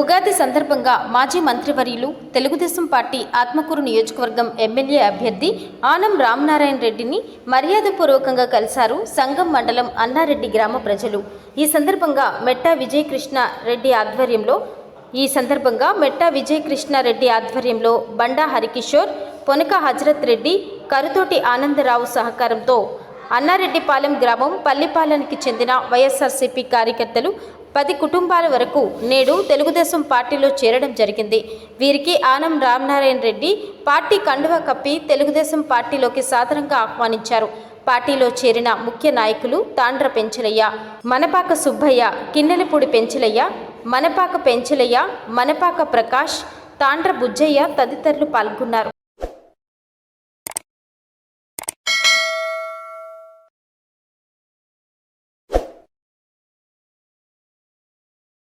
ఉగాది సందర్భంగా మాజీ మంత్రివర్యులు తెలుగుదేశం పార్టీ ఆత్మకూరు నియోజకవర్గం ఎమ్మెల్యే అభ్యర్థి ఆనం రామనారాయణ రెడ్డిని మర్యాదపూర్వకంగా కలిశారు సంగం మండలం అన్నారెడ్డి గ్రామ ప్రజలు. ఈ సందర్భంగా మెట్టా విజయకృష్ణ రెడ్డి ఆధ్వర్యంలో ఈ సందర్భంగా మెట్టా విజయకృష్ణ రెడ్డి ఆధ్వర్యంలో బండా హరికిషోర్ పొనక హజరత్ రెడ్డి కరుతోటి ఆనందరావు సహకారంతో అన్నారెడ్డిపాలెం గ్రామం పల్లిపాలెంకి చెందిన వైఎస్ఆర్సీపీ కార్యకర్తలు పది కుటుంబాల వరకు నేడు తెలుగుదేశం పార్టీలో చేరడం జరిగింది. వీరికి ఆనం రామనారాయణ రెడ్డి పార్టీ కండువా కప్పి తెలుగుదేశం పార్టీలోకి సాధారణంగా ఆహ్వానించారు. పార్టీలో చేరిన ముఖ్య నాయకులు తాండ్ర పెంచలయ్య మనపాక సుబ్బయ్య కిన్నెలపూడి పెంచలయ్య మనపాక పెంచలయ్య మనపాక ప్రకాష్ తాండ్ర బుజ్జయ్య తదితరులు పాల్గొన్నారు.